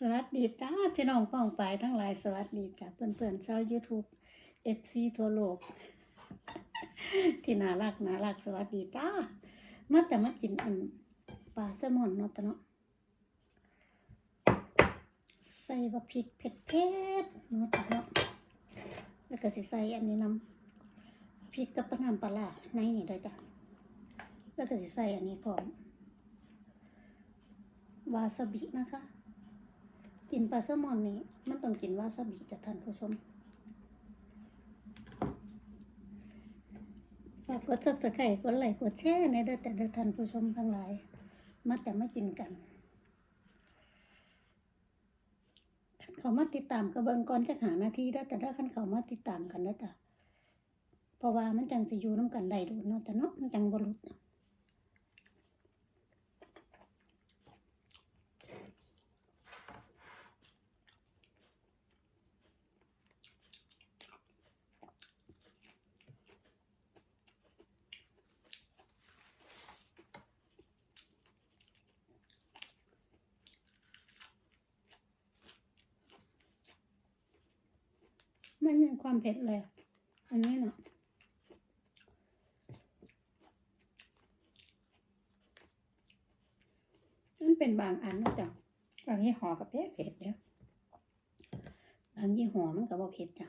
สวัสดีจ้าพี่น้องป้องปายทั้งหลายสวัสดีจ้าเพื่อนๆชาว YouTube FC ทั่วโลก ที่น่ารักน่ารักสวัสดีจ้ามาแต่มากินอันปลาแซลมอนเนาะตะเนาะใส่บะพริกเผ็ดเผ็ดๆเนาะตะเนาะแล้วก็สิใส่อันนี้น้ำพริกกับปลาน้ำปลาในนี่ด้วยจ้ะแล้วก็ใส่อันนี้พร้อมวาซาบินะคะ กินปลาแซลมอนนี่มันต้องกินวาซาบิจะท่านผู้ชมฝากกดซับสไครต์กดไลค์กดแชร์ในเด้อแต่เด้อท่านผู้ชมทั้งหลายมาแต่มากินกันคันเขามาติดตามกระเบิงก่อนจะหานาทีได้แต่ถ้าคันเขามาติดตามกันได้อจ้ะเพราะว่ามันจังสิอยู่น้ำกันได้ดูเนาะแต่เนาะมันจังบรุษ ไม่มีความเผ็ดเลย อันนี้เนาะมันเป็นบางอันนะจ๊ะบางยี่ห้อกับเผ็ดเผ็ดเด้อบางยี่ห้อมันก็บ่เผ็ดจ้ะ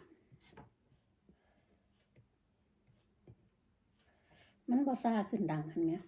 มันบ่ซาขึ้นดังอันเนี้ย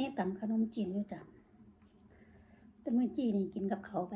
ม่ตำขนมจีนด้วยจ้ะแต่เมื่อจีนนี่กินกับเขาไป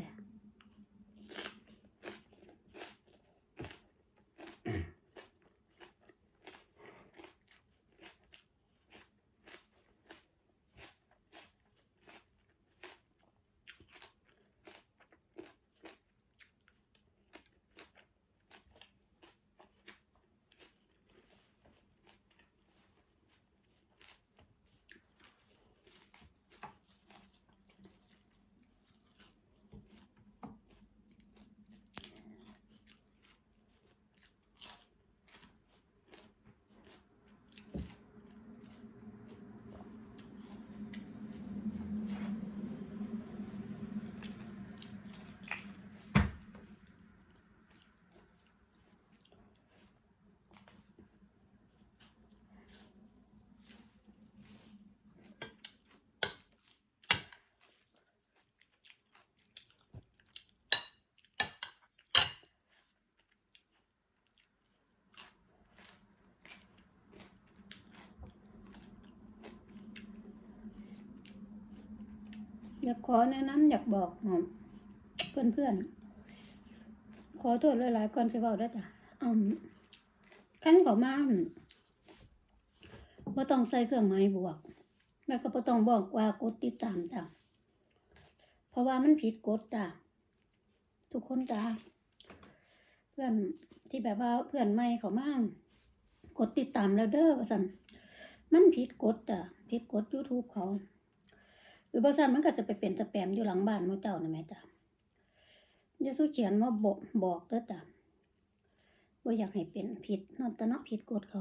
อยากขอแนะนำอยากบอกเพื่อนเพื่อนๆขอโทษหลายๆก่อนสิเว้าได้จ้ะอืมขั้นขามาบ่ต้องใส่เครื่องหมายบวก แล้วก็บ่ต้องบอกว่ากดติดตามจ้ะเพราะว่ามันผิดกฎจ้ะทุกคนจ้ะเพื่อนที่แบบว่าเพื่อนใหม่เขามากดติดตามแล้วเด้อว่าซั่นมันผิดกฎจ้ะผิดกฎ YouTube เขา รือบ่ซั่นมันก็จะไปเป็นสแปมอยู่หลังบ้านหมู่เจ้านั่นแหมจ้ะย่าสู้เขียนมาบอกบอกเด้อจ้ะบ่อยากให้เป็นผิดนอนตะเนาะผิดกฎเขา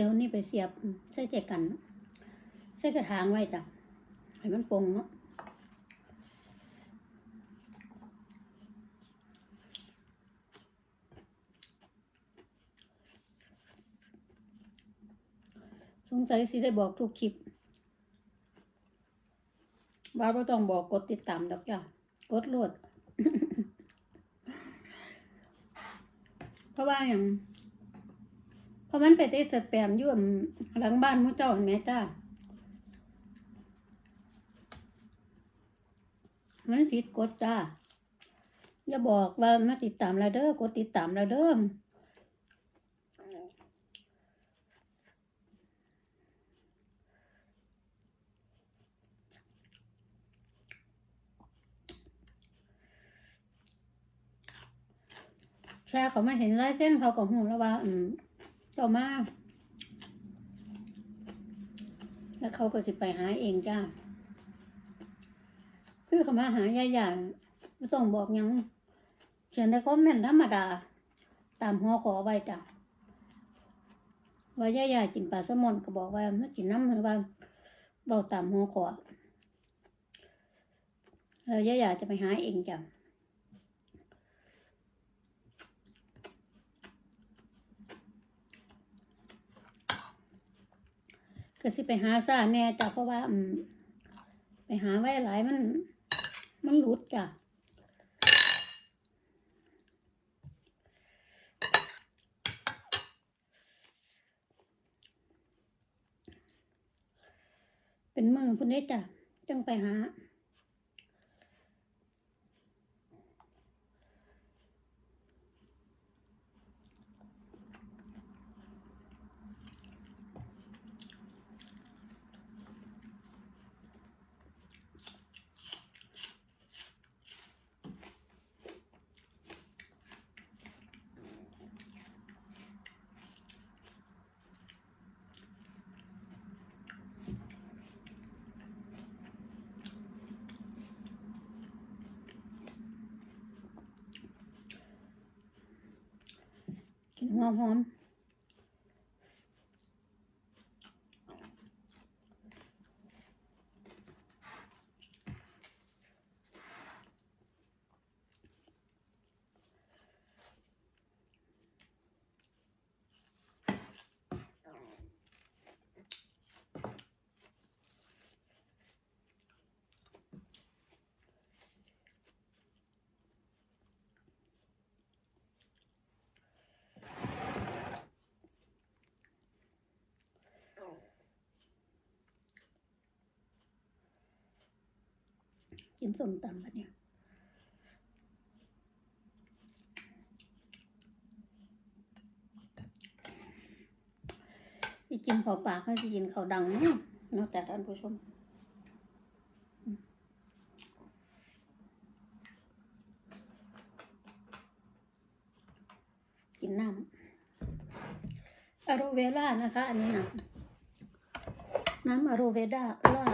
สียวนี่ไปเสียบใส่ใจกันใส่กระถางไว้จ้ะให้มันปงเนาะสงสัยสิได้บอกทุกคลิป ว่าบ่ต้องบอกกดติดตามดอกจ้ะกดโหลด เพราะว่าอย่าง เพราะมันไปได้สแปมยู่อั่นหลังบ้านหมูเจ้าเห็นไหมจ้ามันผิดกฎจ้าอย่าบอกว่ามาติดตามเราเด้อกดติดตามเราเด้อแค่เขามาเห็นลายเส้นเขาก็หูแล้วว่า อืม ต่อมาแล้วเขาก็สิไปหาเองจ้าคือเขามาหายายอย่างไม่ต้องบอกยังเขียนในคอมเมนต์ธรรมดา ตามหัวขอไว้จ้ะว่ายายากินปลาแซลมอนก็บอกว่าไม่กินน้ำหมือว่าเบาตามหัวขอแล้วยายาจะไปหาเองจ้ะ ก็สิไปหาซ่าแน่จ้ะเพราะว่าไปหาไว้หลายมัน มันหลุดจ้ะเป็นมือพุ่นได้จ้ะจังไปหา กิน กินส้มตำปะเนี่ยที่กินข้าปากไม่ที่กินเขาดังเนาะนาะแต่ท่านผู้ชมกินน้ำอโรเวล่านะคะ อันนี้นะน้ำอโรเวด้าล่า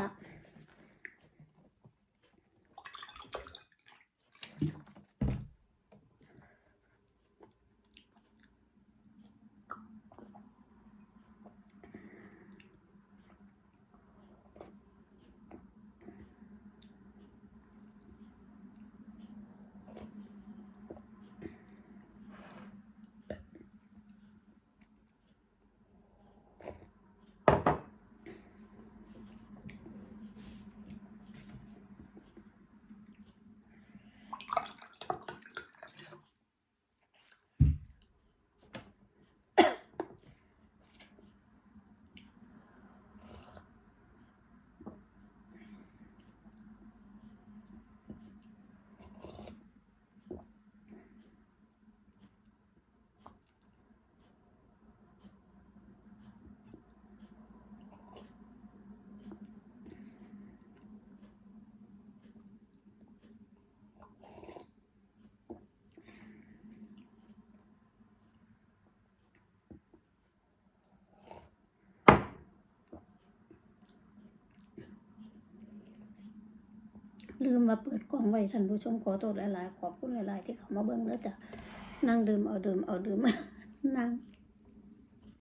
ลืมมาเปิดกล่องไว้ท่านผู้ชมขอโทษหลายๆ ขอบคุณหลายๆ ที่เขามาเบิ่งแล้วจ้ะนั่งดื่มเอาดื่มเอาดื่มนั่ง